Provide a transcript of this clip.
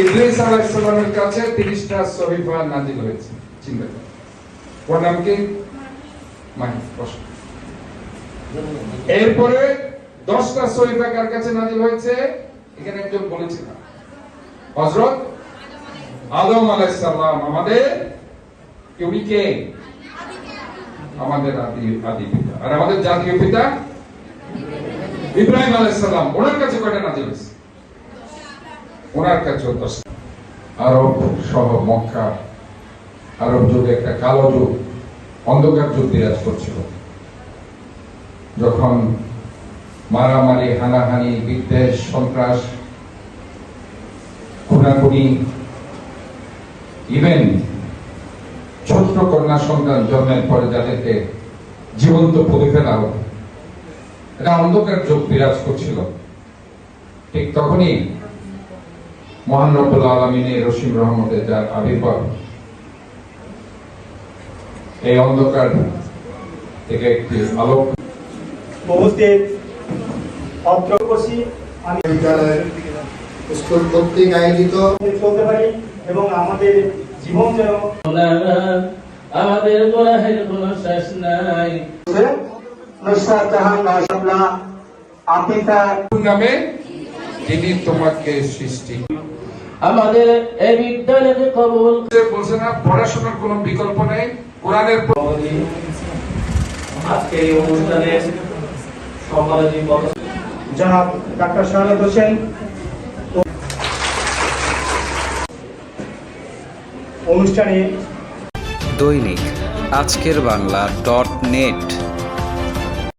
ইদ্রিস আলাইহিসসালামের কাছে 30টা সহিফা হয়েছে। চিন্তা করুন ওর নাম কি? মাহি বসো। এরপরে 10টা সহিফা কার কাছে হয়েছে? এখানে একজন বলেছিলাম হযরত আদম আলাইহিস সালাম, আমাদের উনি কে? আমাদের আদি আদি পিতা। আর আমাদের জাতীয় পিতা? ইব্রাহিম আলাইহিস সালাম। ওনার কাছে কয়টা নাজিল হয়েছে? ওনার কাছে আরব সহ মক্কা আরব যুগে, একটা কালো যুগ, অন্ধকার যুগ বিরাজ করছিল। যখন মারামারি, হানাহানি, বিদ্বেষ, সন্ত্রাস, খুনাখুনি ইভেন ছোট্ট কন্যা সন্তান জন্মের পরে যাদেরকে জীবন্ত পুড়ে ফেলা হতো এটা অন্ধকার যুগ বিরাজ করছিল। ঠিক তখনই মহান রব্বুল আলমিনের রসিম রহমতের যার আবির্ভাব এই অন্ধকার থেকে একটি আলোক উপস্থিত আমি বিদ্যালয়ের স্কুল কর্তৃক আয়োজিত চলতে পারি এবং আমাদের জীবন যেন আমাদের গোনাহের কোনো শেষ নাই। নুসরাত জাহান মাশাআল্লাহ আফিফা নামে তিনি তোমাকে সৃষ্টি আমাদের এই বিদ্যালয়কে কবুল বলছে না পড়াশোনার কোনো বিকল্প নেই কোরআনের করি। আজকে এই অনুষ্ঠানে সমালোচী জনাব ডাক্তার শাহাদ হোসেন অনুষ্ঠানে দৈনিক আজকের বাংলা ডট নেট